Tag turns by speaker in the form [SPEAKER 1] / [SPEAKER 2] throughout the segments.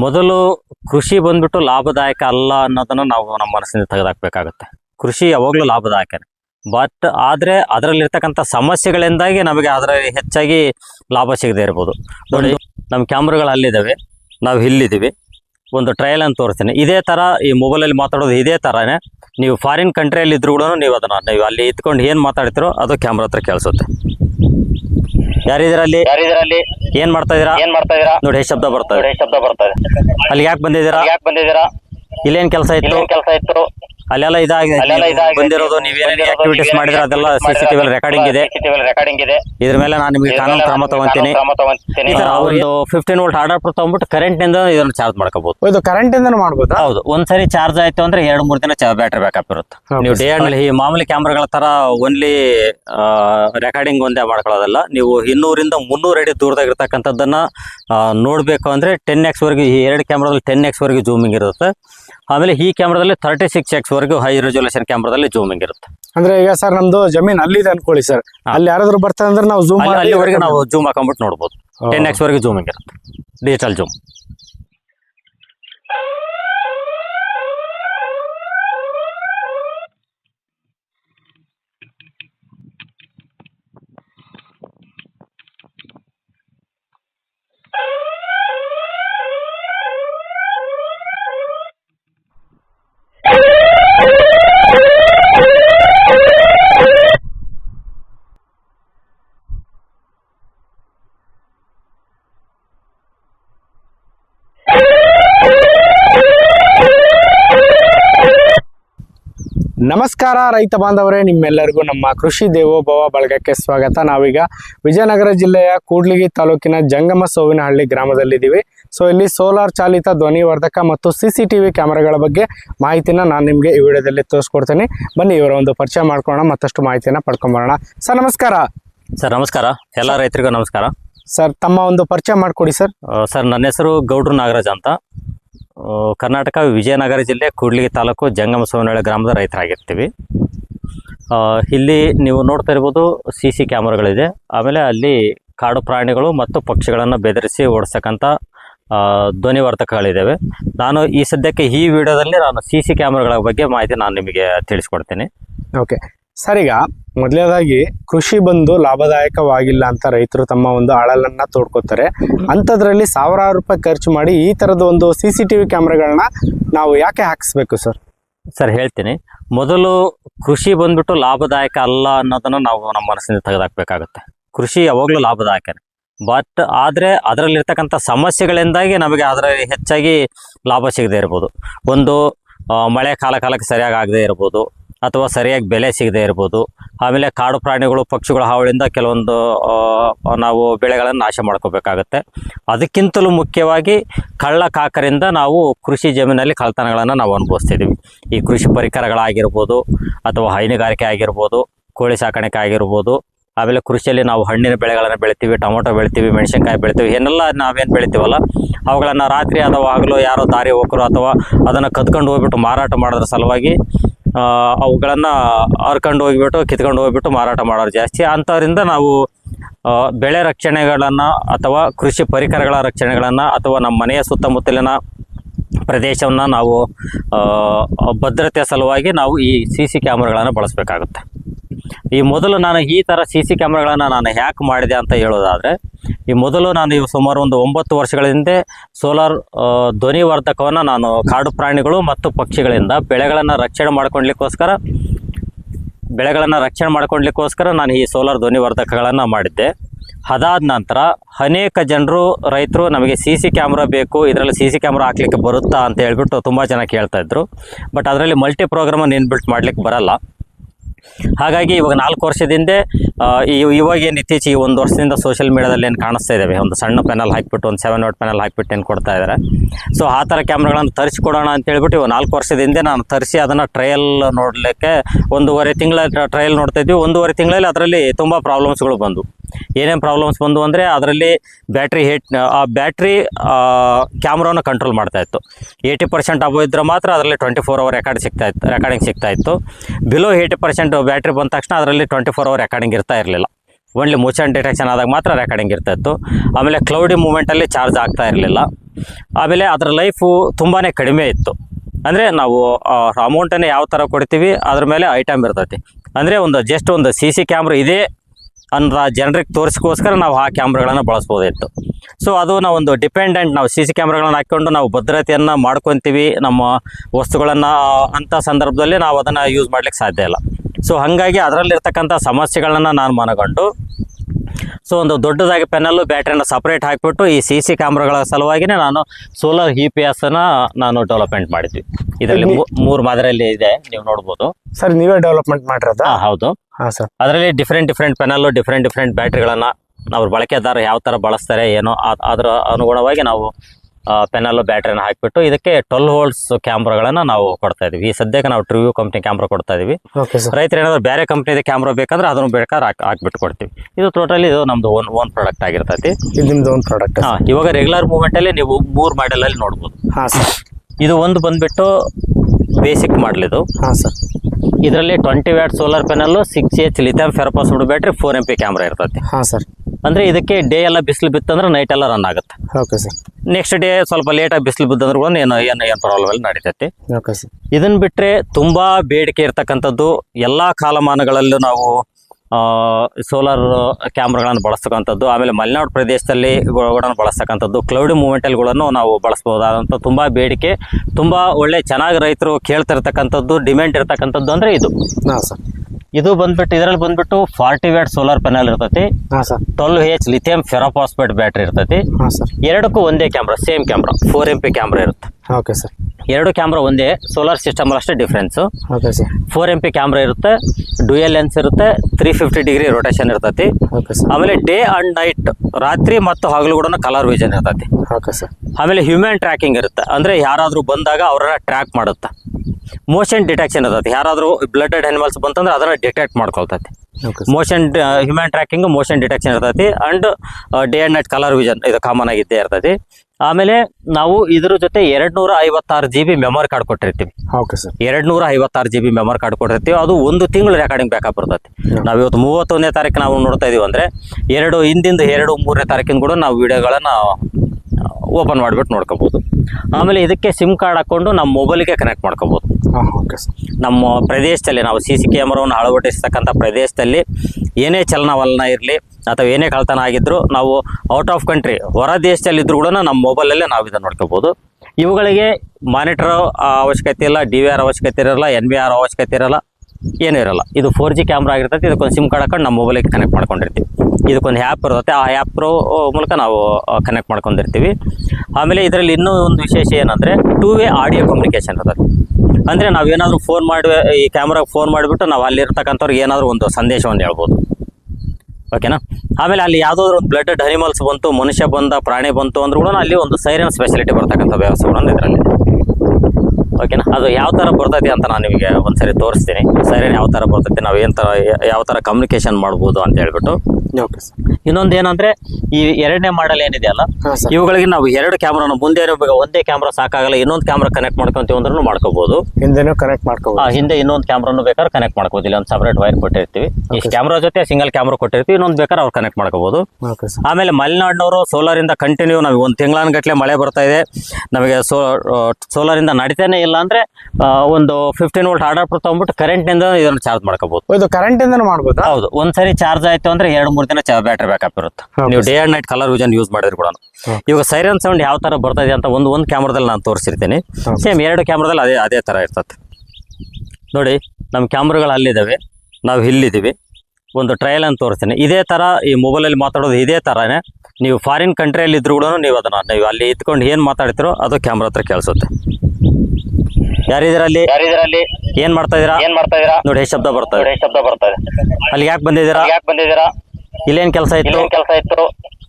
[SPEAKER 1] ಮೊದಲು ಕೃಷಿ ಬಂದ್ಬಿಟ್ಟು ಲಾಭದಾಯಕ ಅಲ್ಲ ಅನ್ನೋದನ್ನ ನಾವು ನಮ್ಮ ಮನಸ್ಸಿಂದ ತೆಗೆದಾಕ್ಬೇಕಾಗುತ್ತೆ. ಕೃಷಿ ಯಾವಾಗಲೂ ಲಾಭದಾಯಕನೇ. ಬಟ್ ಆದರೆ ಅದರಲ್ಲಿರ್ತಕ್ಕಂಥ ಸಮಸ್ಯೆಗಳಿಂದಾಗಿ ನಮಗೆ ಅದರ ಹೆಚ್ಚಾಗಿ ಲಾಭ ಸಿಗದೆ ಇರ್ಬೋದು. ನೋಡಿ, ನಮ್ಮ ಕ್ಯಾಮ್ರಾಗಳು ಅಲ್ಲಿದ್ದಾವೆ. ನಾವು ಇಲ್ಲಿದ್ದೀವಿ. ಒಂದು ಟ್ರಯಲ್ ಅಂತ ತೋರಿಸ್ತೀನಿ. ಇದೇ ಥರ ಈ ಮೊಬೈಲಲ್ಲಿ ಮಾತಾಡೋದು ಇದೇ ಥರನೇ ನೀವು ಫಾರಿನ್ ಕಂಟ್ರಿಯಲ್ಲಿ ಇದ್ರೂ ಕೂಡ ನೀವು ಅದನ್ನು, ನೀವು ಅಲ್ಲಿ ಇದ್ಕೊಂಡು ಏನು ಮಾತಾಡ್ತಿರೋ ಅದು ಕ್ಯಾಮ್ರಾ ಹತ್ರ ಕೇಳಿಸುತ್ತೆ. ಯಾರಿದ್ದೀರಾ ಅಲ್ಲಿ ಏನ್ ಮಾಡ್ತಾ ಇದ್ದೀರಾ?
[SPEAKER 2] ಏನ್ ಮಾಡ್ತಾ ಇದೀರಾ
[SPEAKER 1] ನೋಡಿ ಎಷ್ಟು ಶಬ್ದ ಬರ್ತದೆ
[SPEAKER 2] ನೋಡಿ ಶಬ್ದ ಬರ್ತಾ ಇದೆ.
[SPEAKER 1] ಅಲ್ಲಿ ಯಾಕೆ ಬಂದಿದ್ದೀರಾ?
[SPEAKER 2] ಯಾಕೆ ಬಂದಿದ್ದೀರಾ?
[SPEAKER 1] ಇಲ್ಲೇನ್ ಕೆಲಸ ಇತ್ತು?
[SPEAKER 2] ಕೆಲಸ ಇತ್ತು?
[SPEAKER 1] ಅಲ್ಲೆಲ್ಲ ಇದಾಗಿದೆ. ಬಂದಿರೋದು
[SPEAKER 2] ನೀವೇನೇ
[SPEAKER 1] ಆಕ್ಟಿವಿಟೀಸ್ ಮಾಡಿದ್ರೆ ಅದೆಲ್ಲ
[SPEAKER 2] ಸಿಸಿಟಿವಿ
[SPEAKER 1] ರೆಕಾರ್ಡಿಂಗ್ ಇದೆ.
[SPEAKER 2] ರೆಕಾರ್ಡಿಂಗ್ ಇದೆ.
[SPEAKER 1] ಇದ್ರ ಮೇಲೆ ನಾನು ನಿಮಗೆ ಕಾನೂನು ಕ್ರಮ ತಗೊಂತೀನಿ. ಒಂದು ಫಿಫ್ಟೀನ್ ವೋಲ್ಟ್ ಆರ್ಡರ್ ತಗೊಂಡ್ಬಿಟ್ಟು ಕರೆಂಟ್ನಿಂದ ಇದನ್ನ ಚಾರ್ಜ್ ಮಾಡ್ಕೋಬಹುದು
[SPEAKER 3] ಇದು ಕರೆಂಟ್ ಇಂದ ಮಾಡಬಹುದು
[SPEAKER 1] ಹೌದು. ಒಂದ್ಸರಿ ಚಾರ್ಜ್ ಆಯ್ತು ಅಂದ್ರೆ ಎರಡು ಮೂರು ದಿನ ಬ್ಯಾಟ್ರಿ ಬ್ಯಾಕಪ್ ಇರುತ್ತೆ. ನೀವು ಡೇ ಅಂಡ್ ಈ ಮಾಮೂಲಿ ಕ್ಯಾಮ್ರಾಗಳ ತರ ಓನ್ಲಿ ರೆಕಾರ್ಡಿಂಗ್ ಒಂದೇ ಮಾಡ್ಕೊಳ್ಳೋದಲ್ಲ. ನೀವು ಇನ್ನೂರಿಂದ ಮುನ್ನೂರು ಅಡಿ ದೂರದಾಗ ಇರ್ತಕ್ಕಂಥದ್ದನ್ನ ನೋಡ್ಬೇಕು ಅಂದ್ರೆ ಟೆನ್ ಎಕ್ಸ್ ವರೆಗೂ ಈ ಎರಡು ಕ್ಯಾಮ್ರಾದಲ್ಲಿ ಟೆನ್ ಎಕ್ಸ್ ವರೆಗೂ ಜೂಮಿಂಗ್ ಇರುತ್ತೆ. ಆಮೇಲೆ ಈ ಕ್ಯಾಮ್ರಾದಲ್ಲಿ ತರ್ಟಿ ಸಿಕ್ಸ್ ಎಕ್ಸ್ ವರೆಗೂ ಹೈ ರೆಸೊಲ್ಯೂಷನ್ ಕ್ಯಾಮ್ರಾದಲ್ಲಿ ಜೂಮಿಂಗ್ ಇರುತ್ತೆ.
[SPEAKER 3] ಅಂದ್ರೆ ಈಗ ಸರ್ ನಮ್ದು ಜಮೀನ್ ಅಲ್ಲಿದೆ ಅನ್ಕೊಳ್ಳಿ ಸರ್. ಅಲ್ಲಿ ಯಾರಾದ್ರೂ ಬರ್ತಾರೆ ಅಂದ್ರೆ ನಾವು ಜೂಮ್
[SPEAKER 1] ಅಲ್ಲಿ ಅಲ್ಲಿವರೆಗೆ ನಾವು ಜೂಮ್ ಹಾಕೊಂಡ್ಬಿಟ್ಟು ನೋಡ್ಬೋದು. ಟೆನ್ ಎಕ್ಸ್ ವರೆಗೂ ಜೂಮಿಂಗ್ ಇರುತ್ತೆ. ಡಿಜಿಟಲ್ ಜೂಮ್
[SPEAKER 3] ನಮಸ್ಕಾರ ರೈತ ಬಾಂಧವರೇ ನಿಮ್ಮೆಲ್ಲರಿಗೂ ನಮ್ಮ ಕೃಷಿ ದೇವೋಭವ ಬಳಗಕ್ಕೆ ಸ್ವಾಗತ. ನಾವೀಗ ವಿಜಯನಗರ ಜಿಲ್ಲೆಯ ಕೂಡ್ಲಿಗಿ ತಾಲೂಕಿನ ಜಂಗಮ ಸೋವಿನಹಳ್ಳಿ ಗ್ರಾಮದಲ್ಲಿದ್ದೀವಿ. ಸೊ ಇಲ್ಲಿ ಸೋಲಾರ್ ಚಾಲಿತ ಧ್ವನಿವರ್ಧಕ ಮತ್ತು ಸಿ ಸಿ ಟಿ ವಿ ಕ್ಯಾಮೆರಾಗಳ ಬಗ್ಗೆ ಮಾಹಿತಿನ ನಾನು ನಿಮಗೆ ಈ ವಿಡಿಯೋದಲ್ಲಿ ತೋರಿಸ್ಕೊಡ್ತೀನಿ. ಬನ್ನಿ ಇವರ ಒಂದು ಪರಿಚಯ ಮಾಡ್ಕೊಳ್ಳೋಣ ಮತ್ತಷ್ಟು ಮಾಹಿತಿಯನ್ನು ಪಡ್ಕೊಂಬರೋಣ ಸರ್ ನಮಸ್ಕಾರ.
[SPEAKER 1] ಸರ್ ನಮಸ್ಕಾರ. ಎಲ್ಲ ರೈತರಿಗೂ ನಮಸ್ಕಾರ.
[SPEAKER 3] ಸರ್ ತಮ್ಮ ಒಂದು ಪರಿಚಯ ಮಾಡಿಕೊಡಿ ಸರ್.
[SPEAKER 1] ಸರ್ ನನ್ನ ಹೆಸರು ಗೌಡ್ರು ನಾಗರಾಜ್ ಅಂತ. ಕರ್ನಾಟಕ ವಿಜಯನಗರ ಜಿಲ್ಲೆ ಕೂಡ್ಲಿಗಿ ತಾಲೂಕು ಜಂಗಮ ಸೋನಹಳ್ಳಿ ಗ್ರಾಮದ ರೈತರಾಗಿರ್ತೀವಿ. ಇಲ್ಲಿ ನೀವು ನೋಡ್ತಾ ಇರ್ಬೋದು ಸಿ ಸಿ ಕ್ಯಾಮ್ರಾಗಳಿದೆ. ಆಮೇಲೆ ಅಲ್ಲಿ ಕಾಡು ಪ್ರಾಣಿಗಳು ಮತ್ತು ಪಕ್ಷಿಗಳನ್ನು ಬೆದರಿಸಿ ಓಡಿಸ್ತಕ್ಕಂಥ ಧ್ವನಿವರ್ಧಕಗಳಿದ್ದಾವೆ ನಾನು ಈ ಸದ್ಯಕ್ಕೆ ಈ ವಿಡಿಯೋದಲ್ಲಿ ನಾನು ಸಿ ಸಿ ಕ್ಯಾಮ್ರಾಗಳ ಬಗ್ಗೆ ಮಾಹಿತಿ ನಾನು ನಿಮಗೆ ತಿಳಿಸ್ಕೊಡ್ತೀನಿ.
[SPEAKER 3] ಓಕೆ ಸರ್ ಈಗ ಮೊದಲನೇದಾಗಿ ಕೃಷಿ ಬಂದು ಲಾಭದಾಯಕವಾಗಿಲ್ಲ ಅಂತ ರೈತರು ತಮ್ಮ ಒಂದು ಅಳಲನ್ನ ತೋಡ್ಕೋತಾರೆ. ಅಂಥದ್ರಲ್ಲಿ ಸಾವಿರಾರು ರೂಪಾಯಿ ಖರ್ಚು ಮಾಡಿ ಈ ಥರದ ಒಂದು ಸಿ ಸಿ ಟಿ ವಿ ಕ್ಯಾಮ್ರಾಗಳನ್ನ ನಾವು ಯಾಕೆ ಹಾಕಿಸ್ಬೇಕು ಸರ್?
[SPEAKER 1] ಸರ್, ಹೇಳ್ತೀನಿ. ಮೊದಲು ಕೃಷಿ ಬಂದ್ಬಿಟ್ಟು ಲಾಭದಾಯಕ ಅಲ್ಲ ಅನ್ನೋದನ್ನ ನಾವು ನಮ್ಮ ಮನಸ್ಸಿಂದ ತೆಗೆದಾಕ್ಬೇಕಾಗುತ್ತೆ. ಕೃಷಿ ಯಾವಾಗಲೂ ಲಾಭದಾಯಕನೇ. ಬಟ್ ಆದರೆ ಅದರಲ್ಲಿರ್ತಕ್ಕಂಥ ಸಮಸ್ಯೆಗಳಿಂದಾಗಿ ನಮಗೆ ಅದರ ಹೆಚ್ಚಾಗಿ ಲಾಭ ಸಿಗದೆ ಇರ್ಬೋದು. ಒಂದು ಮಳೆ ಕಾಲ ಕಾಲಕ್ಕೆ ಸರಿಯಾಗಿ ಆಗದೆ ಇರ್ಬೋದು. ಅಥವಾ ಸರಿಯಾಗಿ ಬೆಲೆ ಸಿಗದೆ ಇರ್ಬೋದು. ಆಮೇಲೆ ಕಾಡು ಪ್ರಾಣಿಗಳು, ಪಕ್ಷಿಗಳ ಹಾವಳಿಯಿಂದ ಕೆಲವೊಂದು ನಾವು ಬೆಳೆಗಳನ್ನು ನಾಶ ಮಾಡ್ಕೋಬೇಕಾಗತ್ತೆ. ಅದಕ್ಕಿಂತಲೂ ಮುಖ್ಯವಾಗಿ ಕಳ್ಳ ಕಾಕರಿಂದ ನಾವು ಕೃಷಿ ಜಮೀನಲ್ಲಿ ಕಳ್ತನಗಳನ್ನು ನಾವು ಅನುಭವಿಸ್ತಿದ್ದೀವಿ. ಈ ಕೃಷಿ ಪರಿಕರಗಳಾಗಿರ್ಬೋದು, ಅಥವಾ ಹೈನುಗಾರಿಕೆ ಆಗಿರ್ಬೋದು, ಕೋಳಿ ಸಾಕಾಣಿಕೆ ಆಗಿರ್ಬೋದು, ಆಮೇಲೆ ಕೃಷಿಯಲ್ಲಿ ನಾವು ಹಣ್ಣಿನ ಬೆಳೆಗಳನ್ನು ಬೆಳಿತೀವಿ, ಟೊಮೊಟೊ ಬೆಳಿತೀವಿ, ಮೆಣಸಿನಕಾಯಿ ಬೆಳಿತೀವಿ, ಏನೆಲ್ಲ ನಾವೇನು ಬೆಳಿತೀವಲ್ಲ, ಅವುಗಳನ್ನು ರಾತ್ರಿ ಅಥವಾ ಹಗಲು ಯಾರೋ ದಾರಿ ಹೋಗರು ಅಥವಾ ಅದನ್ನು ಕದ್ಕೊಂಡು ಹೋಗ್ಬಿಟ್ಟು ಮಾರಾಟ ಮಾಡೋದ್ರ ಸಲುವಾಗಿ ಅವುಗಳನ್ನು ಹರ್ಕೊಂಡು ಹೋಗ್ಬಿಟ್ಟು, ಕಿತ್ಕೊಂಡು ಹೋಗ್ಬಿಟ್ಟು ಮಾರಾಟ ಮಾಡೋರು ಜಾಸ್ತಿ. ಅಂಥವ್ರಿಂದ ನಾವು ಬೆಳೆ ರಕ್ಷಣೆಗಳನ್ನು ಅಥವಾ ಕೃಷಿ ಪರಿಕರಗಳ ರಕ್ಷಣೆಗಳನ್ನು ಅಥವಾ ನಮ್ಮ ಮನೆಯ ಸುತ್ತಮುತ್ತಲಿನ ಪ್ರದೇಶವನ್ನು ನಾವು ಭದ್ರತೆ ಸಲುವಾಗಿ ನಾವು ಈ ಸಿ ಸಿ ಕ್ಯಾಮ್ರಾಗಳನ್ನು ಬಳಸಬೇಕಾಗುತ್ತೆ. ಈ ಮೊದಲು ನಾನು ಈ ಥರ ಸಿ ಸಿ ಕ್ಯಾಮ್ರಾಗಳನ್ನು ನಾನು ಹ್ಯಾಕ್ ಮಾಡಿದೆ ಅಂತ ಹೇಳೋದಾದರೆ, ಈ ಮೊದಲು ನಾನು ಇವು ಸುಮಾರು ಒಂದು ಒಂಬತ್ತು ವರ್ಷಗಳ ಹಿಂದೆ ಸೋಲಾರ್ ಧ್ವನಿವರ್ಧಕವನ್ನು ನಾನು ಕಾಡು ಪ್ರಾಣಿಗಳು ಮತ್ತು ಪಕ್ಷಿಗಳಿಂದ ಬೆಳೆಗಳನ್ನು ರಕ್ಷಣೆ ಮಾಡ್ಕೊಳ್ಲಿಕ್ಕೋಸ್ಕರ, ಬೆಳೆಗಳನ್ನು ರಕ್ಷಣೆ ಮಾಡ್ಕೊಳ್ಲಿಕ್ಕೋಸ್ಕರ ನಾನು ಈ ಸೋಲಾರ್ ಧ್ವನಿವರ್ಧಕಗಳನ್ನು ಮಾಡಿದ್ದೆ. ಅದಾದ ನಂತರ ಅನೇಕ ಜನರು, ರೈತರು ನಮಗೆ ಸಿ ಸಿ ಕ್ಯಾಮ್ರಾ ಬೇಕು, ಇದರಲ್ಲಿ ಸಿ ಸಿ ಕ್ಯಾಮ್ರಾ ಹಾಕ್ಲಿಕ್ಕೆ ಬರುತ್ತಾ ಅಂತ ಹೇಳ್ಬಿಟ್ಟು ತುಂಬ ಜನ ಕೇಳ್ತಾ ಇದ್ರು. ಬಟ್ ಅದರಲ್ಲಿ ಮಲ್ಟಿ ಪ್ರೋಗ್ರಾಮನ್ನು ಇನ್ಬಿಲ್ಟ್ ಮಾಡ್ಲಿಕ್ಕೆ ಬರಲ್ಲ. ಹಾಗಾಗಿ ಇವಾಗ ನಾಲ್ಕು ವರ್ಷದಿಂದ ಇವಾಗ ಏನು ಇತ್ತೀಚೆಗೆ ಒಂದು ವರ್ಷದಿಂದ ಸೋಷಿಯಲ್ ಮೀಡಿಯಾದಲ್ಲಿ ಏನು ಕಾಣಿಸ್ತಾ ಇದ್ದಾವೆ ಒಂದು ಸಣ್ಣ ಪ್ಯಾನಲ್ ಹಾಕಿಬಿಟ್ಟು, ಒಂದು ಸೆವೆನ್ ವಾಟ್ ಪ್ಯಾನಲ್ ಹಾಕಿಬಿಟ್ಟು ಏನು ಕೊಡ್ತಾ ಇದ್ದಾರೆ ಸೊ ಆ ಥರ ಕ್ಯಾಮ್ರಾಗಳನ್ನು ಅಂತ ಹೇಳ್ಬಿಟ್ಟು ಇವಾಗ ನಾಲ್ಕು ವರ್ಷದಿಂದ ನಾನು ತರಿಸಿ ಅದನ್ನು ಟ್ರಯಲ್ ನೋಡಲಿಕ್ಕೆ ಒಂದೂವರೆ ತಿಂಗಳ ಟ್ರಯಲ್ ನೋಡ್ತಾ ಇದ್ವಿ. ಒಂದೂವರೆ ತಿಂಗಳಲ್ಲಿ ಅದರಲ್ಲಿ ತುಂಬ ಪ್ರಾಬ್ಲಮ್ಸ್ಗಳು ಬಂದು ಏನೇನು ಪ್ರಾಬ್ಲಮ್ಸ್ ಬಂದು ಅಂದರೆ ಅದರಲ್ಲಿ ಬ್ಯಾಟ್ರಿ ಹೇಟ್ ಆ ಬ್ಯಾಟ್ರಿ ಕ್ಯಾಮ್ರಾನ ಕಂಟ್ರೋಲ್ ಮಾಡ್ತಾ ಇತ್ತು. ಏಯ್ಟಿ ಪರ್ಸೆಂಟ್ ಅಬೋ ಇದ್ದರೆ ಮಾತ್ರ ಅದರಲ್ಲಿ ಟ್ವೆಂಟಿ ಫೋರ್ ಅವರ್ ರೆಕಾರ್ಡ್ ಸಿಗ್ತಾ ಇತ್ತು ರೆಕಾರ್ಡಿಂಗ್ ಸಿಗ್ತಾ ಇತ್ತು. ಬಿಲೋ ಏಯ್ಟಿ ಪರ್ಸೆಂಟ್ ಬ್ಯಾಟ್ರಿ ಬಂದ ತಕ್ಷಣ ಅದರಲ್ಲಿ ಟ್ವೆಂಟಿ ಫೋರ್ ಅವರ್ ರೆಕಾರ್ಡಿಂಗ್ ಇರ್ತಾ ಇರಲಿಲ್ಲ. ಓನ್ಲಿ ಮೋಷನ್ ಡಿಟೆಕ್ಷನ್ ಆದಾಗ ಮಾತ್ರ ರೆಕಾರ್ಡಿಂಗ್ ಇರ್ತಾ ಇತ್ತು. ಆಮೇಲೆ ಕ್ಲೌಡಿ ಮೂಮೆಂಟಲ್ಲಿ ಚಾರ್ಜ್ ಆಗ್ತಾ ಇರಲಿಲ್ಲ. ಆಮೇಲೆ ಅದರ ಲೈಫು ತುಂಬಾ ಕಡಿಮೆ ಇತ್ತು. ಅಂದರೆ ನಾವು ಅಮೌಂಟನ್ನು ಯಾವ ಥರ ಕೊಡ್ತೀವಿ, ಅದ್ರ ಮೇಲೆ ಐಟಮ್ ಇರ್ತೈತಿ. ಅಂದರೆ ಒಂದು ಜಸ್ಟ್ ಒಂದು ಸಿ ಸಿ ಕ್ಯಾಮ್ರಾ ಇದೆ ಅನ್ನೋ ಜನರಿಗೆ ತೋರಿಸ್ಕೋಸ್ಕರ ನಾವು ಆ ಕ್ಯಾಮ್ರಾಗಳನ್ನು ಬಳಸ್ಬೋದಿತ್ತು. ಸೊ ಅದು ನಾವು ಒಂದು ಡಿಪೆಂಡೆಂಟ್ ನಾವು ಸಿ ಸಿ ಕ್ಯಾಮ್ರಾಗಳನ್ನು ಹಾಕ್ಕೊಂಡು ನಾವು ಭದ್ರತೆಯನ್ನು ಮಾಡ್ಕೊತೀವಿ, ನಮ್ಮ ವಸ್ತುಗಳನ್ನು ಅಂಥ ಸಂದರ್ಭದಲ್ಲಿ ನಾವು ಅದನ್ನು ಯೂಸ್ ಮಾಡ್ಲಿಕ್ಕೆ ಸಾಧ್ಯ ಇಲ್ಲ. ಸೊ ಹಾಗಾಗಿ ಅದರಲ್ಲಿರ್ತಕ್ಕಂಥ ಸಮಸ್ಯೆಗಳನ್ನು ನಾನು ಮನಗಂಡು ಸೊ ಒಂದು ದೊಡ್ಡದಾಗಿ ಪೆನ್ನಲ್ಲು ಬ್ಯಾಟ್ರಿನ ಸಪ್ರೇಟ್ ಹಾಕಿಬಿಟ್ಟು ಈ ಸಿ ಸಿ ಕ್ಯಾಮ್ರಾಗಳ ಸಲುವಾಗಿನೇ ನಾನು ಸೋಲಾರ್ ಇ ಪಿ ಎಸ್ ಅನ್ನ ನಾನು ಡೆವಲಪ್ಮೆಂಟ್ ಮಾಡಿದ್ವಿ. ಇದರಲ್ಲಿ ಮೂರು ಮಾದರಿಯಲ್ಲಿ ಇದೆ ನೀವು ನೋಡ್ಬೋದು.
[SPEAKER 3] ಸರ್ ನೀವೇ ಡೆವಲಪ್ಮೆಂಟ್ ಮಾಡಿರೋದ?
[SPEAKER 1] ಹೌದು.
[SPEAKER 3] ಸರ್.
[SPEAKER 1] ಅದರಲ್ಲಿ different different panel different different ಬ್ಯಾಟ್ರಿಗಳನ್ನ ಅವ್ರ ಬಳಕೆದಾರ ಯಾವ ಥರ ಬಳಸ್ತಾರೆ ಏನೋ ಅದರ ಅನುಗುಣವಾಗಿ ನಾವು ಪೆನಲ್ಲು ಬ್ಯಾಟ್ರಿನ ಹಾಕಿಬಿಟ್ಟು ಇದಕ್ಕೆ ಟ್ವೆಲ್ ಹೋಲ್ಡ್ಸ್ ಕ್ಯಾಮ್ರಾಗಳನ್ನು ನಾವು ಕೊಡ್ತಾ ಇದೀವಿ. ಈ ಸದ್ಯಕ್ಕೆ ನಾವು ಟ್ರಿವ್ಯೂ ಕಂಪ್ನಿ ಕ್ಯಾಮ್ರಾ ಕೊಡ್ತಾ ಇದೀವಿ. ರೈತರು ಏನಾದ್ರು ಬೇರೆ ಕಂಪ್ನಿದ ಕ್ಯಾಮ್ರಾ ಬೇಕಂದ್ರೆ ಅದನ್ನು ಬೇಕಾದ್ರೆ ಹಾಕಿ ಹಾಕ್ಬಿಟ್ಟು ಕೊಡ್ತೀವಿ. ಇದು ಟೋಟಲಿ ಇದು ನಮ್ದು ಓನ್ ಓನ್ ಪ್ರಾಡಕ್ಟ್ ಆಗಿರ್ತೈತಿ.
[SPEAKER 3] ನಿಮ್ದು ಒಂದು ಪ್ರಾಡಕ್ಟ್
[SPEAKER 1] ಹಾ ಇವಾಗ ರೆಗ್ಯುಲರ್ ಮೂವ್ಮೆಂಟ್ ಅಲ್ಲಿ ನೀವು ಮೂರು ಮಾಡೆಲ್ ಅಲ್ಲಿ ನೋಡ್ಬೋದು.
[SPEAKER 3] ಹಾ ಸರ್
[SPEAKER 1] ಇದು ಒಂದು ಬಂದ್ಬಿಟ್ಟು ಬೇಸಿಕ್ ಮಾಡಲ್ ಇದು.
[SPEAKER 3] ಹಾ ಸರ್
[SPEAKER 1] ಇದರಲ್ಲಿ twenty watt solar panel six H lithium ಫೆರಪಾಸ್ battery four M P camera ಇರ್ತೈತಿ.
[SPEAKER 3] ಹಾಂ ಸರ್
[SPEAKER 1] ಅಂದ್ರೆ ಇದಕ್ಕೆ ಡೇ ಎಲ್ಲ ಬಿಸಿಲು ಬಿತ್ತಂದ್ರೆ ನೈಟ್ ಎಲ್ಲ ರನ್ ಆಗುತ್ತೆ.
[SPEAKER 3] ಓಕೆ ಸರ್
[SPEAKER 1] ನೆಕ್ಸ್ಟ್ ಡೇ ಸ್ವಲ್ಪ ಲೇಟಾಗಿ ಬಿಸಿಲು ಬಿದ್ದಂದ್ರೆ ಕೂಡ ಏನು ಏನು ಏನು ಪ್ರಾಬ್ಲಮ್ ಎಲ್ಲ ನಡೀತೈತಿ.
[SPEAKER 3] ಓಕೆ ಸರ್
[SPEAKER 1] ಇದನ್ನ ಬಿಟ್ರೆ ತುಂಬಾ ಬೇಡಿಕೆ ಇರ್ತಕ್ಕಂಥದ್ದು ಎಲ್ಲಾ ಕಾಲಮಾನಗಳಲ್ಲೂ ನಾವು ಸೋಲಾರ್ ಕ್ಯಾಮ್ರಾಗಳನ್ನು ಬಳಸ್ತಕ್ಕಂಥದ್ದು ಆಮೇಲೆ ಮಲೆನಾಡು ಪ್ರದೇಶದಲ್ಲಿ ಬಳಸ್ತಕ್ಕಂಥದ್ದು ಕ್ಲೌಡಿ ಮೂಮೆಂಟಲ್ಗಳನ್ನು ನಾವು ಬಳಸ್ಬೋದಾದಂಥ ತುಂಬಾ ಬೇಡಿಕೆ ತುಂಬಾ ಒಳ್ಳೆ ಚೆನ್ನಾಗಿ ರೈತರು ಕೇಳ್ತಿರ್ತಕ್ಕಂಥದ್ದು ಡಿಮ್ಯಾಂಡ್ ಇರ್ತಕ್ಕಂಥದ್ದು ಅಂದ್ರೆ ಇದು.
[SPEAKER 3] ಹಾಂ ಸರ್
[SPEAKER 1] ಇದು ಬಂದ್ಬಿಟ್ಟು ಇದ್ರಲ್ಲಿ ಬಂದ್ಬಿಟ್ಟು ಫಾರ್ಟಿ ವ್ಯಾಟ್ ಸೋಲಾರ್ ಪ್ಯಾನಲ್ ಇರ್ತೈತಿ. Twelve H lithium ferrophosphate battery ಇರ್ತೈತಿ. ಎರಡಕ್ಕೂ ಒಂದೇ camera same camera four M P camera ಇರುತ್ತೆ.
[SPEAKER 3] Okay sir.
[SPEAKER 1] ಎರಡು ಕ್ಯಾಮ್ರಾ ಒಂದೇ ಸೋಲಾರ್ ಸಿಸ್ಟಮ್ ಅಷ್ಟೇ difference four M P camera ಇರುತ್ತೆ ಡ್ಯೂಯಲ್ ಲೆನ್ಸ್ ಇರುತ್ತೆ ತ್ರೀ ಫಿಫ್ಟಿ ಡಿಗ್ರಿ ರೊಟೇಷನ್ ಇರ್ತೈತಿ. ಆಮೇಲೆ ಡೇ ಅಂಡ್ ನೈಟ್ ರಾತ್ರಿ ಮತ್ತು ಹಗಲು ಕೂಡ ಕಲರ್ ವಿಷನ್ ಇರ್ತೈತಿ.
[SPEAKER 3] Okay sir.
[SPEAKER 1] ಆಮೇಲೆ ಹ್ಯೂಮನ್ ಟ್ರ್ಯಾಕಿಂಗ್ ಇರುತ್ತೆ. ಅಂದ್ರೆ ಯಾರಾದ್ರೂ ಬಂದಾಗ ಅವರನ್ನ ಟ್ರ್ಯಾಕ್ ಮಾಡುತ್ತೆ. ಮೋಷನ್ ಡಿಟೆಕ್ಷನ್ ಇರ್ತೈತಿ. ಯಾರಾದರೂ ಬ್ಲಡೆಡ್ ಅನಿಮಲ್ಸ್ ಬಂತಂದ್ರೆ ಅದನ್ನ detect ಮಾಡ್ಕೊಳ್ತೈತಿ. Motion human tracking motion detection ಇರ್ತೈತಿ. And day and night colour vision ಇದು ಕಾಮನ್ ಆಗಿದ್ದೇ ಇರ್ತೈತಿ. ಆಮೇಲೆ ನಾವು ಇದ್ರ ಜೊತೆ ಎರಡ್ ನೂರ ಐವತ್ತಾರು ಜಿ ಬಿ ಮೆಮೊರಿ ಕಾರ್ಡ್ ಕೊಟ್ಟಿರ್ತೀವಿ.
[SPEAKER 3] ಓಕೆ ಸರ್
[SPEAKER 1] ಎರಡ್ ನೂರ ಐವತ್ತಾರು ಜಿ ಬಿ ಮೆಮೊರಿ ಕಾರ್ಡ್ ಕೊಟ್ಟಿರ್ತೀವಿ. ಅದು ಒಂದು ತಿಂಗಳು ರೆಕಾರ್ಡಿಂಗ್ ಬ್ಯಾಕಪ್ ಬರ್ತೈತಿ ನಾವು ಇವತ್ತು ಮೂವತ್ತೊಂದನೇ ತಾರೀಕು ನಾವು ನೋಡ್ತಾ ಇದೀವಿ ಅಂದ್ರೆ ಎರಡು ಹಿಂದಿಂದ ಎರಡು ಮೂರನೇ ತಾರೀಕಿನ ಕೂಡ ನಾವು ವಿಡಿಯೋಗಳನ್ನ ಓಪನ್ ಮಾಡಿಬಿಟ್ಟು ನೋಡ್ಕೋಬೋದು. ಆಮೇಲೆ ಇದಕ್ಕೆ ಸಿಮ್ ಕಾರ್ಡ್ ಹಾಕ್ಕೊಂಡು ನಮ್ಮ ಮೊಬೈಲ್ಗೆ ಕನೆಕ್ಟ್
[SPEAKER 3] ಮಾಡ್ಕೋಬೋದು. ಓಕೆ
[SPEAKER 1] ನಮ್ಮ ಪ್ರದೇಶದಲ್ಲಿ ನಾವು ಸಿ ಸಿ ಕ್ಯಾಮ್ರಾವನ್ನು ಅಳವಡಿಸ್ತಕ್ಕಂಥ ಪ್ರದೇಶದಲ್ಲಿ ಏನೇ ಚಲನವಲನ ಇರಲಿ ಅಥವಾ ಏನೇ ಕಳ್ತನ ಆಗಿದ್ದರೂ ನಾವು ಔಟ್ ಆಫ್ ಕಂಟ್ರಿ ಹೊರ ದೇಶದಲ್ಲಿ ಇದ್ರೂ ಕೂಡ ನಮ್ಮ ಮೊಬೈಲಲ್ಲೇ ನಾವು ಇದನ್ನು ನೋಡ್ಕೋಬೋದು. ಇವುಗಳಿಗೆ ಮಾನಿಟರ್ ಅವಶ್ಯಕತೆ ಇಲ್ಲ ಡಿ ವಿ ಆರ್ ಅವಶ್ಯಕತೆ ಇರೋಲ್ಲ ಎನ್ ಬಿ ಆರ್ ಅವಶ್ಯಕತೆ ಇರಲ್ಲ. ಏನೂ ಇರಲ್ಲ. ಇದು ಫೋರ್ ಜಿ ಕ್ಯಾಮ್ರಾ ಆಗಿರ್ತೈತಿ, ಇದಕ್ಕೊಂದು ಸಿಮ್ ಕಾರ್ಡ್ ಹಾಕೊಂಡು ನಮ್ಮ ಮೊಬೈಲಿಗೆ ಕನೆಕ್ಟ್ ಮಾಡ್ಕೊಂಡಿರ್ತೀವಿ. ಇದಕ್ಕೊಂದು ಆ್ಯಪ್ ಇರುತ್ತೆ ಆ ಆ್ಯಪ್ ಮೂಲಕ ನಾವು ಕನೆಕ್ಟ್ ಮಾಡ್ಕೊಂಡಿರ್ತೀವಿ. ಆಮೇಲೆ ಇದರಲ್ಲಿ ಇನ್ನೂ ಒಂದು ವಿಶೇಷ ಏನಂದರೆ ಟೂ ವೇ ಆಡಿಯೋ ಕಮ್ಯುನಿಕೇಷನ್ ಇರ್ತದೆ ಅಂದರೆ ನಾವೇನಾದರೂ ಫೋನ್ ಮಾಡಿ ಈ ಕ್ಯಾಮ್ರಾಗೆ ಫೋನ್ ಮಾಡಿಬಿಟ್ಟು ನಾವು ಅಲ್ಲಿರ್ತಕ್ಕಂಥವ್ರಿಗೆ ಏನಾದರೂ ಒಂದು ಸಂದೇಶವನ್ನು ಹೇಳ್ಬೋದು. ಓಕೆನಾ ಆಮೇಲೆ ಅಲ್ಲಿ ಯಾವುದಾದ್ರು ಒಂದು ಬ್ಲಡ್ ಅನಿಮಲ್ಸ್ ಬಂತು, ಮನುಷ್ಯ ಬಂದ, ಪ್ರಾಣಿ ಬಂತು ಅಂದ್ರೂ ಕೂಡ ಅಲ್ಲಿ ಒಂದು ಸೈರನ್ ಫೆಸಿಲಿಟಿ ಬರ್ತಕ್ಕಂಥ ವ್ಯವಸ್ಥೆಗಳನ್ನು ಇದರಲ್ಲಿ. ಓಕೆನಾ? ಅದು ಯಾವ ಥರ ಬರ್ತೈತಿ ಅಂತ ನಾನು ನಿಮಗೆ ಒಂದ್ಸರಿ ತೋರಿಸ್ತೀನಿ. ಸೈರನ್ ಯಾವ ಥರ ಬರ್ತೈತಿ ನಾವು ಏನು ಥರ ಯಾವ ಥರ ಕಮ್ಯುನಿಕೇಷನ್ ಮಾಡ್ಬೋದು ಅಂತ ಹೇಳ್ಬಿಟ್ಟು.
[SPEAKER 3] ಓಕೆ ಸರ್
[SPEAKER 1] ಇನ್ನೊಂದು ಏನಂದ್ರೆ ಈ ಎರಡನೇ ಮಾಡಲ್ ಏನಿದೆಯಲ್ಲ
[SPEAKER 3] ಅಲ್ಲ?
[SPEAKER 1] ಇವುಗಳಿಗೆ ನಾವು ಎರಡು ಕ್ಯಾಮ್ರಾನ ಮುಂದೆ ಒಂದೇ ಕ್ಯಾಮ್ರಾ ಸಾಕಾಗಲ್ಲ ಇನ್ನೊಂದು ಕ್ಯಾಮ್ರಾ ಕನೆಕ್ಟ್ ಮಾಡ್ಕೊಂತೀವಿ ಅಂದ್ರೂ ಮಾಡ್ಕೋಬಹುದು
[SPEAKER 3] ಹಿಂದೆನೂ ಕನೆಕ್ಟ್
[SPEAKER 1] ಮಾಡ್ಕೋಬಹುದು ಹಿಂದೆ ಇನ್ನೊಂದು ಕ್ಯಾಮ್ರಾನು ಬೇಕಾದ್ರೆ ಕನೆಕ್ಟ್ ಮಾಡ್ಕೋಬೋದು. ಇಲ್ಲ ಒಂದು ಸಪರೇಟ್ ವೈರ್ ಕೊಟ್ಟಿರ್ತೀವಿ ಈ ಕ್ಯಾಮ್ರಾ ಜೊತೆ ಸಿಂಗಲ್ ಕ್ಯಾಮ್ರಾ ಕೊಟ್ಟಿರ್ತೀವಿ ಇನ್ನೊಂದು ಬೇಕಾದ್ರೆ ಅವ್ರು ಕನೆಕ್ಟ್ ಮಾಡ್ಕೋಬಹುದು ಆಮೇಲೆ ಮಲೆನಾಡಿನವರು ಸೋಲಾರಿಂದ ಕಂಟಿನ್ಯೂ ನಮಗೆ ಒಂದು ತಿಂಗಳಾನ್ಗಟ್ಲೆ ಮಳೆ ಬರ್ತಾ ಇದೆ. ನಮಗೆ ಸೋ ಇಂದ ನಡೀತಾನೆ ಇಲ್ಲ. ಅಂದ್ರೆ ಆ, ಒಂದು ಫಿಫ್ಟೀನ್ ವೋಲ್ಟ್ ಆರ್ಡರ್ ತಗೊಂಡ್ಬಿಟ್ಟು ಕರೆಂಟ್ನಿಂದ ಇದನ್ನ ಚಾರ್ಜ್ ಮಾಡ್ಕೋಬಹುದು
[SPEAKER 3] ಇದು ಕರೆಂಟ್ ಇಂದ ಮಾಡಬಹುದು
[SPEAKER 1] ಹೌದು ಒಂದ್ಸರಿ ಚಾರ್ಜ್ ಆಯ್ತು ಅಂದ್ರೆ ಎರಡು ಮೂರು ದಿನ ಬ್ಯಾಟ್ರಿ ಬ್ಯಾಕಪ್ ಇರುತ್ತೆ. ನೀವು day and night colour vision use ಮಾಡಿದ್ರು ಕೂಡ. ಇವಾಗ ಸೈರನ್ ಸೌಂಡ್ ಯಾವ ತರ ಬರ್ತಾ ಇದೆ ಅಂತ ಒಂದು ಒಂದ್ ಕ್ಯಾಮ್ರಾದಲ್ಲಿ ನಾನು ತೋರಿಸಿರ್ತೀನಿ. ಸೇಮ್ ಎರಡು ಕ್ಯಾಮ್ರಾದಲ್ಲಿ ಅದೇ ಅದೇ ತರ ಇರ್ತದೆ. ನೋಡಿ ನಮ್ಮ ಕ್ಯಾಮ್ರಾಗಳು ಅಲ್ಲಿದ್ದಾವೆ ನಾವು ಇಲ್ಲಿದ್ದೀವಿ. ಒಂದು ಟ್ರಯಲ್ ಅಂತ ತೋರಿಸ್ತೀನಿ. ಇದೇ ತರ ಈ ಮೊಬೈಲ್ ಅಲ್ಲಿ ಮಾತಾಡೋದು ಇದೇ ತರನೇ. ನೀವು ಫಾರಿನ್ ಕಂಟ್ರಿಯಲ್ಲಿ ಇದ್ರು ಕೂಡ ನೀವು ಅದನ್ನ ನೀವು ಅಲ್ಲಿ ಇದ್ಕೊಂಡು ಏನು ಮಾತಾಡ್ತಿರೋ ಅದು ಕ್ಯಾಮ್ರಾ ಹತ್ರ ಕೇಳಿಸುತ್ತೆ. ಯಾರಿದ್ದೀರಾ ಅಲ್ಲಿ
[SPEAKER 2] ಯಾರಿದ್ರಲ್ಲಿ
[SPEAKER 1] ಏನ್ ಮಾಡ್ತಾ ಇದೀರಾ
[SPEAKER 2] ಏನ್ ಮಾಡ್ತಾ ಇದೀರಾ
[SPEAKER 1] ನೋಡಿ ಎಷ್ಟು ಶಬ್ದ ಬರ್ತದೆ
[SPEAKER 2] ನೋಡಿ ಶಬ್ದ ಬರ್ತಾ ಇದೆ.
[SPEAKER 1] ಅಲ್ಲಿ ಯಾಕೆ ಬಂದಿದ್ದೀರಾ?
[SPEAKER 2] ಯಾಕೆ ಬಂದಿದ್ದೀರಾ?
[SPEAKER 1] ಇಲ್ಲೇನ್ ಕೆಲಸ ಇತ್ತು?
[SPEAKER 2] ಕೆಲಸ ಇತ್ತು?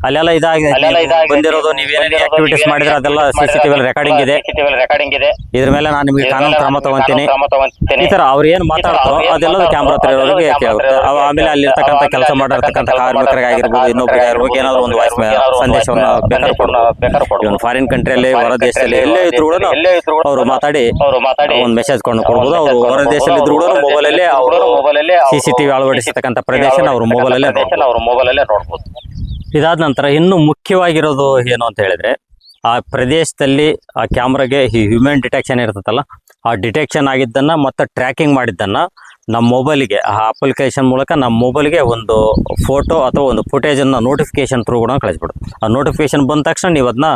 [SPEAKER 1] ಅಲ್ಲೆಲ್ಲ ಇದಾಗಿದೆ
[SPEAKER 2] ಅಲ್ಲೆಲ್ಲ.
[SPEAKER 1] ಬಂದಿರೋದು ನೀವೇನೇನು ಆಕ್ಟಿವಿಟೀಸ್ ಮಾಡಿದ್ರೆ ಅದೆಲ್ಲ ಸಿ ಸಿ ಟಿವಿ ರೆಕಾರ್ಡಿಂಗ್ ಇದೆ.
[SPEAKER 2] ರೆಕಾರ್ಡಿಂಗ್ ಇದೆ.
[SPEAKER 1] ಇದ್ರ ಮೇಲೆ ನಾನು ನಿಮಗೆ ಕಾನೂನು ಕ್ರಮ ತಗೊಂತೀನಿ.
[SPEAKER 2] ಕ್ರಮ ತಗೊಂತೀನಿ.
[SPEAKER 1] ಈ ತರ ಅವ್ರು ಏನ್ ಮಾತಾಡ್ತಾರೋ ಅದೆಲ್ಲ ಕ್ಯಾಮ್ರಾ ಹತ್ರ ಇರೋರಿಗೆ ಕೇಳುತ್ತೆ. ಆಮೇಲೆ ಅಲ್ಲಿರ್ತಕ್ಕಂಥ ಕೆಲಸ ಮಾಡಿರ್ತಕ್ಕಂಥ ಕಾರ್ಮಿಕರಿಗೆ ಆಗಿರ್ಬೋದು ಇನ್ನೊಬ್ಬರಿಗೆ ಆಗಿರ್ಬೋದು ಏನಾದ್ರು ಒಂದು ವಾಯ್ಸ್ ಸಂದೇಶವನ್ನು ಬೇಕಾದ್ರೆ ಕೊಡೋದು ಫಾರಿನ್ ಕಂಟ್ರಿಯಲ್ಲಿ ಹೊರ ದೇಶದಲ್ಲಿ ಎಲ್ಲೇ ಇದ್ರು ಕೂಡ ಅವರು ಮಾತಾಡಿ
[SPEAKER 2] ಅವರು ಮಾತಾಡಿ
[SPEAKER 1] ಒಂದು ಮೆಸೇಜ್ ಕೊಂಡು ಕೊಡ್ಬೋದು. ಅವರು ಹೊರ ದೇಶದಲ್ಲಿ ಇದ್ರು ಕೂಡ ಮೊಬೈಲಲ್ಲೇ ಅವರು
[SPEAKER 2] ಮೊಬೈಲಲ್ಲಿ
[SPEAKER 1] ಸಿ ಸಿ ಟಿವಿ ಅಳವಡಿಸಿರ್ತಕ್ಕಂಥ ಪ್ರದೇಶನ ಅವರು ಮೊಬೈಲಲ್ಲೇ ಅವರು
[SPEAKER 2] ಅವ್ರ ಮೊಬೈಲಲ್ಲೇ ನೋಡ್ಬೋದು
[SPEAKER 1] ಇದಾದ ನಂತರ ಇನ್ನು ಮುಖ್ಯವಾಗಿರೋದು ಏನು ಅಂತ ಹೇಳಿದ್ರೆ, ಆ ಪ್ರದೇಶದಲ್ಲಿ ಆ ಕ್ಯಾಮ್ರಾಗೆ ಹ್ಯೂಮನ್ ಡಿಟೆಕ್ಷನ್ ಇರ್ತದಲ್ಲ, ಆ ಡಿಟೆಕ್ಷನ್ ಆಗಿದ್ದನ್ನ ಮತ್ತು ಟ್ರ್ಯಾಕಿಂಗ್ ಮಾಡಿದ್ದನ್ನ ನಮ್ಮ ಮೊಬೈಲ್ಗೆ ಆ ಅಪ್ಲಿಕೇಶನ್ ಮೂಲಕ ನಮ್ಮ ಮೊಬೈಲ್ಗೆ ಒಂದು ಫೋಟೋ ಅಥವಾ ಒಂದು ಫುಟೇಜನ್ನು ನೋಟಿಫಿಕೇಶನ್ ಥ್ರೂ ಕೂಡ ಕಳಿಸ್ಬಿಡುತ್ತೆ. ಆ ನೋಟಿಫಿಕೇಶನ್ ಬಂದ ತಕ್ಷಣ ನೀವು ಅದನ್ನ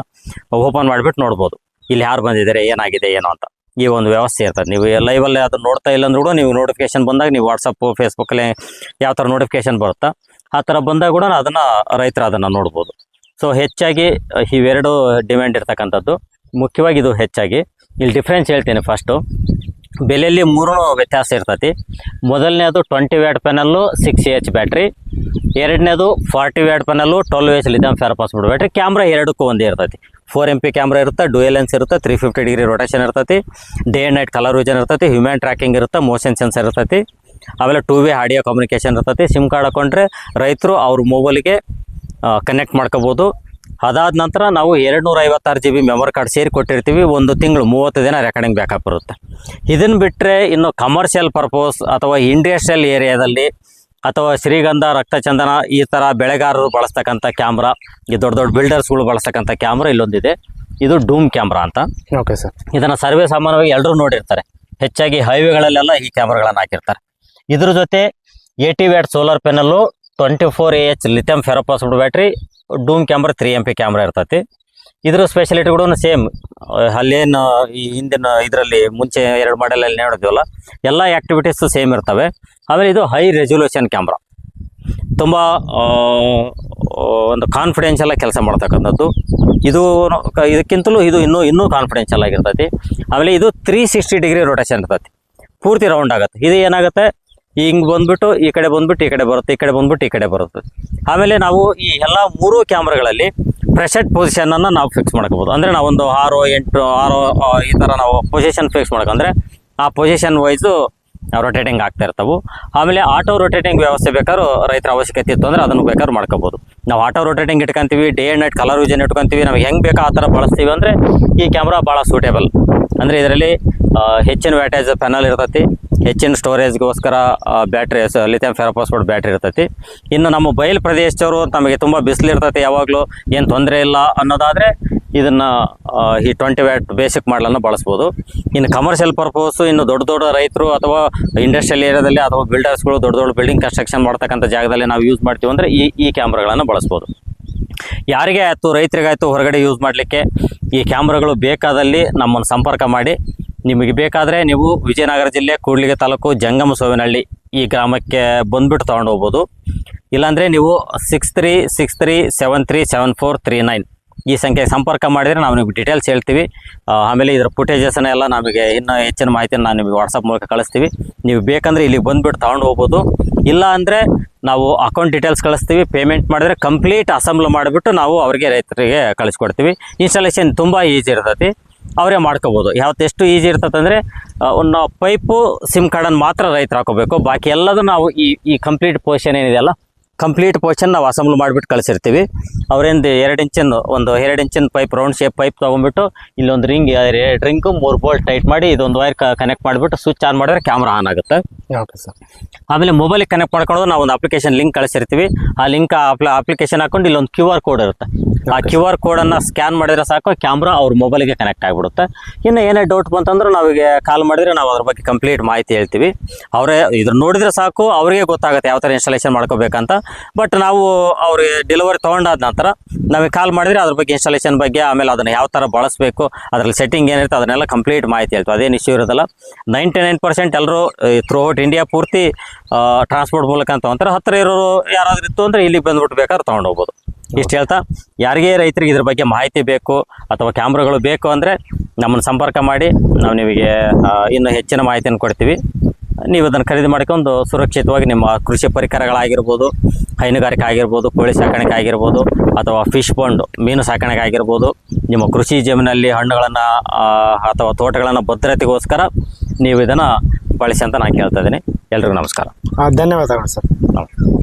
[SPEAKER 1] ಓಪನ್ ಮಾಡಿಬಿಟ್ಟು ನೋಡ್ಬೋದು. ಇಲ್ಲಿ ಯಾರು ಬಂದಿದ್ದಾರೆ, ಏನಾಗಿದೆ, ಏನೋ ಅಂತ. ಈ ಒಂದು ವ್ಯವಸ್ಥೆ ಇರ್ತದೆ. ನೀವು ಲೈವಲ್ಲಿ ಅದನ್ನ ನೋಡ್ತಾ ಇಲ್ಲ ಅಂದ್ರೂ ಕೂಡ ನೀವು ನೋಟಿಫಿಕೇಶನ್ ಬಂದಾಗ ನೀವು ವಾಟ್ಸಪ್ಪು ಫೇಸ್ಬುಕ್ಕಲ್ಲಿ ಯಾವ ಥರ ನೋಟಿಫಿಕೇಶನ್ ಬರುತ್ತಾ ಆ ಥರ ಬಂದಾಗ ಕೂಡ ಅದನ್ನು ರೈತರು ಅದನ್ನು ನೋಡ್ಬೋದು. ಸೊ ಹೆಚ್ಚಾಗಿ ಇವೆರಡು ಡಿಮ್ಯಾಂಡ್ ಇರ್ತಕ್ಕಂಥದ್ದು. ಮುಖ್ಯವಾಗಿ ಇದು ಹೆಚ್ಚಾಗಿ. ಇಲ್ಲಿ ಡಿಫ್ರೆನ್ಸ್ ಹೇಳ್ತೀನಿ ಫಸ್ಟು ಬೆಲೆಯಲ್ಲಿ ಮೂರು ವ್ಯತ್ಯಾಸ ಇರ್ತೈತಿ. ಮೊದಲನೇದು twenty watt panel six H battery ಎರಡನೇದು forty watt panel twelve H lithium ferrophosphate battery camera ಎರಡಕ್ಕೂ ಒಂದೇ ಇರ್ತೈತಿ. ಫೋರ್ ಎಂ ಪಿ ಕ್ಯಾಮ್ರಾ ಇರುತ್ತೆ ಡುಯಲ್ ಲೆನ್ಸ್ ಇರುತ್ತೆ ತ್ರೀ ಫಿಫ್ಟಿ ಡಿಗ್ರಿ ರೊಟೇಷನ್ ಇರ್ತೈತಿ. Day and night colour vision ಇರ್ತೈತಿ ಹ್ಯೂಮನ್ ಟ್ರ್ಯಾಕಿಂಗ್ ಇರುತ್ತೆ motion sensor ಇರ್ತೈತಿ. ಆಮೇಲೆ ಟೂ ವೇ ಆಡಿಯೋ ಕಮ್ಯುನಿಕೇಷನ್ ಇರ್ತೈತಿ. ಸಿಮ್ ಕಾರ್ಡ್ ಹಾಕೊಂಡ್ರೆ ರೈತರು ಅವ್ರ ಮೊಬೈಲ್ಗೆ ಕನೆಕ್ಟ್ ಮಾಡ್ಕೋಬೋದು. ಅದಾದ ನಂತರ ನಾವು ಎರಡು ನೂರ ಐವತ್ತಾರು ಜಿ ಬಿ ಮೆಮೊರಿ ಕಾರ್ಡ್ ಸೇರಿ ಕೊಟ್ಟಿರ್ತೀವಿ. ಒಂದು ತಿಂಗಳು ಮೂವತ್ತು ದಿನ ರೆಕಾರ್ಡಿಂಗ್ ಬ್ಯಾಕಪ್ ಬರುತ್ತೆ ಇದನ್ನು ಬಿಟ್ಟರೆ ಇನ್ನು ಕಮರ್ಷಿಯಲ್ ಪರ್ಪೋಸ್ ಅಥವಾ ಇಂಡಸ್ಟ್ರಿಯಲ್ ಏರಿಯಾದಲ್ಲಿ ಅಥವಾ ಶ್ರೀಗಂಧ ರಕ್ತಚಂದನ ಈ ಥರ ಬೆಳೆಗಾರರು ಬಳಸ್ತಕ್ಕಂಥ ಕ್ಯಾಮ್ರಾ ಈ ದೊಡ್ಡ ದೊಡ್ಡ ಬಿಲ್ಡರ್ಸ್ಗಳು ಬಳಸ್ತಕ್ಕಂಥ ಕ್ಯಾಮ್ರಾ ಇಲ್ಲೊಂದಿದೆ. ಇದು ಡೂಮ್ ಕ್ಯಾಮ್ರಾ ಅಂತ.
[SPEAKER 3] ಓಕೆ ಸರ್
[SPEAKER 1] ಇದನ್ನು ಸರ್ವೇ ಸಾಮಾನ್ಯವಾಗಿ ಎಲ್ಲರೂ ನೋಡಿರ್ತಾರೆ. ಹೆಚ್ಚಾಗಿ ಹೈವೇಗಳಲ್ಲೆಲ್ಲ ಈ ಕ್ಯಾಮ್ರಾಗಳನ್ನು ಹಾಕಿರ್ತಾರೆ. ಇದ್ರ ಜೊತೆ eighty watt solar panel twenty four A H lithium ferrophosphate battery dome camera three M P camera ಇರ್ತೈತಿ. ಇದ್ರ ಸ್ಪೆಷಾಲಿಟಿ ಕೂಡ ಸೇಮ್ ಅಲ್ಲೇನು ಈ ಹಿಂದಿನ ಇದರಲ್ಲಿ ಮುಂಚೆ ಎರಡು ಮಾಡೆಲಲ್ಲಿ ನೋಡಿದ್ವಲ್ಲ, ಎಲ್ಲ ಆ್ಯಕ್ಟಿವಿಟೀಸು ಸೇಮ್ ಇರ್ತವೆ. ಆಮೇಲೆ ಇದು ಹೈ ರೆಸೊಲ್ಯೂಷನ್ ಕ್ಯಾಮ್ರಾ ತುಂಬ ಒಂದು ಕಾನ್ಫಿಡೆನ್ಷಿಯಲ್ ಆಗಿ ಕೆಲಸ ಮಾಡ್ತಕ್ಕಂಥದ್ದು. ಇದು, ಇದಕ್ಕಿಂತಲೂ ಇದು ಇನ್ನೂ ಇನ್ನೂ ಕಾನ್ಫಿಡೆನ್ಷಿಯಲ್ ಆಗಿರ್ತೈತಿ. ಆಮೇಲೆ ಇದು ತ್ರೀ ಸಿಕ್ಸ್ಟಿ ಡಿಗ್ರಿ ರೊಟೇಷನ್ ಇರ್ತೈತಿ. ಪೂರ್ತಿ ರೌಂಡ್ ಆಗುತ್ತೆ. ಇದು ಏನಾಗುತ್ತೆ? ಹಿಂಗೆ ಬಂದ್ಬಿಟ್ಟು ಈ ಕಡೆ ಬಂದ್ಬಿಟ್ಟು ಈ ಕಡೆ ಬರುತ್ತೆ, ಈ ಕಡೆ ಬಂದ್ಬಿಟ್ಟು ಈ ಕಡೆ ಬರುತ್ತೆ. ಆಮೇಲೆ ನಾವು ಈ ಎಲ್ಲ ಮೂರು ಕ್ಯಾಮ್ರಾಗಳಲ್ಲಿ ಪ್ರೆಷೆಟ್ ಪೊಸಿಷನ್ ಅನ್ನ ನಾವು ಫಿಕ್ಸ್ ಮಾಡ್ಕೋಬೋದು. ಅಂದ್ರೆ ನಾವೊಂದು ಆರು, ಎಂಟು, ಆರು ಈ ತರ ನಾವು ಪೊಸಿಷನ್ ಫಿಕ್ಸ್ ಮಾಡ್ಕೊಂಡ್ರೆ ಆ ಪೊಸಿಷನ್ ವೈಸು ರೊಟೇಟಿಂಗ್ ಆಗ್ತಾ ಇರ್ತವೆ. ಆಮೇಲೆ ಆಟೋ ರೊಟೇಟಿಂಗ್ ವ್ಯವಸ್ಥೆ ಬೇಕಾದ್ರೂ ರೈತರ ಅವಶ್ಯಕತೆ ಇತ್ತು ಅಂದ್ರೆ ಅದನ್ನು ಬೇಕಾದ್ರೂ ಮಾಡ್ಕೋಬಹುದು ನಾವು auto rotating ಇಟ್ಕೊಂತೀವಿ day and night colour vision ಇಟ್ಕೊಂತೀವಿ. ನಮಗೆ ಹೆಂಗೆ ಬೇಕೋ ಆ ಥರ ಬಳಸ್ತೀವಿ ಅಂದ್ರೆ ಈ ಕ್ಯಾಮ್ರಾ ಭಾಳ ಸೂಟೇಬಲ್ ಅಂದರೆ ಇದರಲ್ಲಿ ಹೆಚ್ಚಿನ ವ್ಯಾಟೇಜ್ ಪೆನಲ್ ಇರ್ತೈತಿ, ಹೆಚ್ಚಿನ ಸ್ಟೋರೇಜ್ಗೋಸ್ಕರ ಬ್ಯಾಟ್ರಿ ಲಿಥಿಯಂ ಫೆರಪಾಸ್ಪೋರ್ಟ್ ಬ್ಯಾಟ್ರಿ ಇರ್ತೈತಿ. ಇನ್ನು ನಮ್ಮ ಬಯಲು ಪ್ರದೇಶದವರು ನಮಗೆ ತುಂಬ ಬಿಸಿಲು ಇರ್ತೈತಿ, ಯಾವಾಗಲೂ ಏನು ತೊಂದರೆ ಇಲ್ಲ ಅನ್ನೋದಾದರೆ ಇದನ್ನು ಈ ಟ್ವೆಂಟಿ ವ್ಯಾಟ್ ಬೇಸಿಕ್ ಮಾಡಲನ್ನು ಬಳಸ್ಬೋದು. ಇನ್ನು ಕಮರ್ಷಿಯಲ್ ಪರ್ಪೋಸು ಇನ್ನು ದೊಡ್ಡ ದೊಡ್ಡ ರೈತರು ಅಥವಾ ಇಂಡಸ್ಟ್ರಿಯಲ್ ಏರಿಯಾದಲ್ಲಿ ಅಥವಾ ಬಿಲ್ಡರ್ಸ್ಗಳು ದೊಡ್ಡ ದೊಡ್ಡ ಬಿಲ್ಡಿಂಗ್ ಕನ್ಸ್ಟ್ರಕ್ಷನ್ ಮಾಡ್ತಕ್ಕಂಥ ಜಾಗದಲ್ಲಿ ನಾವು ಯೂಸ್ ಮಾಡ್ತೀವಿ ಅಂದರೆ ಈ ಈ ಕ್ಯಾಮ್ರಾಗಳನ್ನು ಬಳಸ್ಬೋದು. ಯಾರಿಗೆ ಆಯಿತು ರೈತರಿಗಾಯ್ತು ಹೊರಗಡೆ ಯೂಸ್ ಮಾಡಲಿಕ್ಕೆ, ಈ ಕ್ಯಾಮ್ರಾಗಳು ಬೇಕಾದಲ್ಲಿ ನಮ್ಮನ್ನು ಸಂಪರ್ಕ ಮಾಡಿ ನಿಮಗೆ ಬೇಕಾದರೆ ನೀವು ವಿಜಯನಗರ ಜಿಲ್ಲೆ ಕೂಡ್ಲಿಗೆ ತಾಲೂಕು ಜಂಗಮ ಸೋವಿನಹಳ್ಳಿ ಈ ಗ್ರಾಮಕ್ಕೆ ಬಂದ್ಬಿಟ್ಟು ತೊಗೊಂಡು ಹೋಗ್ಬೋದು. ಇಲ್ಲಾಂದರೆ ನೀವು six three six three seven three seven four three nine ಈ ಸಂಖ್ಯೆಗೆ ಸಂಪರ್ಕ ಮಾಡಿದರೆ ನಾವು ನಿಮಗೆ ಡೀಟೇಲ್ಸ್ ಹೇಳ್ತೀವಿ. ಆಮೇಲೆ ಇದರ ಫುಟೇಜಸ್ನ ಎಲ್ಲ ನಮಗೆ ಇನ್ನೂ ಹೆಚ್ಚಿನ ಮಾಹಿತಿಯನ್ನು ನಾವು ನಿಮಗೆ ವಾಟ್ಸಪ್ ಮೂಲಕ ಕಳಿಸ್ತೀವಿ. ನೀವು ಬೇಕಂದರೆ ಇಲ್ಲಿಗೆ ಬಂದುಬಿಟ್ಟು ತೊಗೊಂಡು ಹೋಗ್ಬೋದು. ಇಲ್ಲ ಅಂದರೆ ನಾವು ಅಕೌಂಟ್ ಡೀಟೇಲ್ಸ್ ಕಳಿಸ್ತೀವಿ. ಪೇಮೆಂಟ್ ಮಾಡಿದ್ರೆ ಕಂಪ್ಲೀಟ್ ಅಸೆಂಬ್ಲ್ ಮಾಡಿಬಿಟ್ಟು ನಾವು ಅವರಿಗೆ ರೈತರಿಗೆ ಕಳಿಸ್ಕೊಡ್ತೀವಿ. ಇನ್ಸ್ಟಾಲೇಷನ್ ತುಂಬ ಈಸಿ ಇರ್ತೈತಿ. ಅವರೇ ಮಾಡ್ಕೋಬೋದು. ಯಾವತ್ತು ಎಷ್ಟು ಈಸಿ ಇರ್ತದೆ ಅಂದರೆ ಒಂದು ಪೈಪು ಸಿಮ್ ಕಾರ್ಡನ್ನು ಮಾತ್ರ ರೈತರು ಹಾಕೋಬೇಕು. ಬಾಕಿ ಎಲ್ಲದೂ ನಾವು ಈ ಈ ಕಂಪ್ಲೀಟ್ ಪೊಸಿಷನ್ ಏನಿದೆಯಲ್ಲ ಕಂಪ್ಲೀಟ್ ಪೋರ್ಷನ್ ನಾವು ಅಸೆಂಬ್ಲ್ ಮಾಡಿಬಿಟ್ಟು ಕಳಿಸಿರ್ತೀವಿ. ಅವರಿಂದ ಎರಡು ಇಂಚಿನ ಒಂದು ಎರಡು ಇಂಚಿನ ಪೈಪ್ ರೌಂಡ್ ಶೇಪ್ ಪೈಪ್ ತೊಗೊಂಡ್ಬಿಟ್ಟು ಇಲ್ಲೊಂದು ರಿಂಗ್ ಎರಡು ರಿಂಗು ಮೂರು ಬೋಲ್ಟ್ ಟೈಟ್ ಮಾಡಿ ಇದೊಂದು ವೈರ್ ಕನೆಕ್ಟ್ ಮಾಡಿಬಿಟ್ಟು ಸ್ವಿಚ್ ಆನ್ ಮಾಡಿದ್ರೆ ಕ್ಯಾಮ್ರಾ ಆನ್ ಆಗುತ್ತೆ.
[SPEAKER 3] ಓಕೆ ಸರ್
[SPEAKER 1] ಆಮೇಲೆ ಮೊಬೈಲಿಗೆ ಕನೆಕ್ಟ್ ಮಾಡ್ಕೊಂಡು ನಾವು ಒಂದು ಅಪ್ಲಿಕೇಶನ್ ಲಿಂಕ್ ಕಳಿಸಿರ್ತೀವಿ. ಆ ಲಿಂಕ್ ಅಪ್ಲಿಕೇಶನ್ ಹಾಕೊಂಡು ಇಲ್ಲೊಂದು ಕ್ಯೂ ಆರ್ ಕೋಡ್ ಇರುತ್ತೆ. ಆ ಕ್ಯೂ ಆರ್ ಕೋಡನ್ನು ಸ್ಕ್ಯಾನ್ ಮಾಡಿದ್ರೆ ಸಾಕು ಕ್ಯಾಮ್ರಾ ಅವ್ರ ಮೊಬೈಲಿಗೆ ಕನೆಕ್ಟ್ ಆಗಿಬಿಡುತ್ತೆ. ಇನ್ನು ಏನೇ ಡೌಟ್ ಬಂತಂದ್ರೆ ನಾವಿಗೆ ಕಾಲ್ ಮಾಡಿದ್ರೆ ನಾವು ಅದ್ರ ಬಗ್ಗೆ ಕಂಪ್ಲೀಟ್ ಮಾಹಿತಿ ಹೇಳ್ತೀವಿ. ಅವರೇ ಇದ್ರ ನೋಡಿದ್ರೆ ಸಾಕು ಅವರಿಗೆ ಗೊತ್ತಾಗುತ್ತೆ ಯಾವ ಥರ ಇನ್ಸ್ಟಾಲೇಷನ್ ಮಾಡ್ಕೋಬೇಕಂತ. ಬಟ್ ನಾವು ಅವ್ರಿಗೆ ಡೆಲಿವರಿ ತೊಗೊಂಡಾದ ನಂತರ ನಮಗೆ ಕಾಲ್ ಮಾಡಿದ್ರೆ ಅದ್ರ ಬಗ್ಗೆ ಇನ್ಸ್ಟಾಲೇಷನ್ ಬಗ್ಗೆ ಆಮೇಲೆ ಅದನ್ನು ಯಾವ ಥರ ಬಳಸಬೇಕು, ಅದರಲ್ಲಿ ಸೆಟ್ಟಿಂಗ್ ಏನಿರುತ್ತೆ ಅದನ್ನೆಲ್ಲ ಕಂಪ್ಲೀಟ್ ಮಾಹಿತಿ ಹೇಳ್ತೀವಿ. ಅದೇನು ಇಶ್ಯೂ ಇರೋದಲ್ಲ ನೈಂಟಿ ನೈನ್ ಪರ್ಸೆಂಟ್ ಎಲ್ಲರೂ ಥ್ರೂ ಔಟ್ ಇಂಡಿಯಾ ಪೂರ್ತಿ ಟ್ರಾನ್ಸ್ಪೋರ್ಟ್ ಮೂಲಕ ಅಂತ ತೊಗೊಂತಾರೆ. ಹತ್ತಿರ ಇರೋರು ಯಾರಾದ್ರೂ ಇತ್ತು ಅಂದರೆ ಇಲ್ಲಿ ಬಂದ್ಬಿಟ್ಟು ಬೇಕಾದ್ರೆ ತೊಗೊಂಡು ಹೋಗ್ಬೋದು. ಇಷ್ಟು ಹೇಳ್ತಾ, ಯಾರಿಗೇ ರೈತರಿಗೆ ಇದ್ರ ಬಗ್ಗೆ ಮಾಹಿತಿ ಬೇಕು ಅಥವಾ ಕ್ಯಾಮ್ರಾಗಳು ಬೇಕು ಅಂದರೆ ನಮ್ಮನ್ನು ಸಂಪರ್ಕ ಮಾಡಿ, ನಾವು ನಿಮಗೆ ಇನ್ನೂ ಹೆಚ್ಚಿನ ಮಾಹಿತಿಯನ್ನು ಕೊಡ್ತೀವಿ. ನೀವು ಅದನ್ನು ಖರೀದಿ ಮಾಡ್ಕೊಂಡು ಸುರಕ್ಷಿತವಾಗಿ ನಿಮ್ಮ ಕೃಷಿ ಪರಿಕರಗಳಾಗಿರ್ಬೋದು ಹೈನುಗಾರಿಕೆ ಆಗಿರ್ಬೋದು ಕೋಳಿ ಸಾಕಾಣಿಕೆ ಆಗಿರ್ಬೋದು ಅಥವಾ ಫಿಶ್ ಪೌಂಡ್ ಮೀನು ಸಾಕಾಣಿಕೆ ಆಗಿರ್ಬೋದು ನಿಮ್ಮ ಕೃಷಿ ಜಮೀನಲ್ಲಿ ಹಣ್ಣುಗಳನ್ನು ಅಥವಾ ತೋಟಗಳನ್ನು ಭದ್ರತೆಗೋಸ್ಕರ ನೀವು ಇದನ್ನು ಬಳಸಿ ಅಂತ ನಾನು ಕೇಳ್ತಾ ಇದ್ದೀನಿ. ಎಲ್ರಿಗೂ ನಮಸ್ಕಾರ.
[SPEAKER 3] ಧನ್ಯವಾದಗಳು ಸರ್.
[SPEAKER 1] ನಮಸ್ಕಾರ.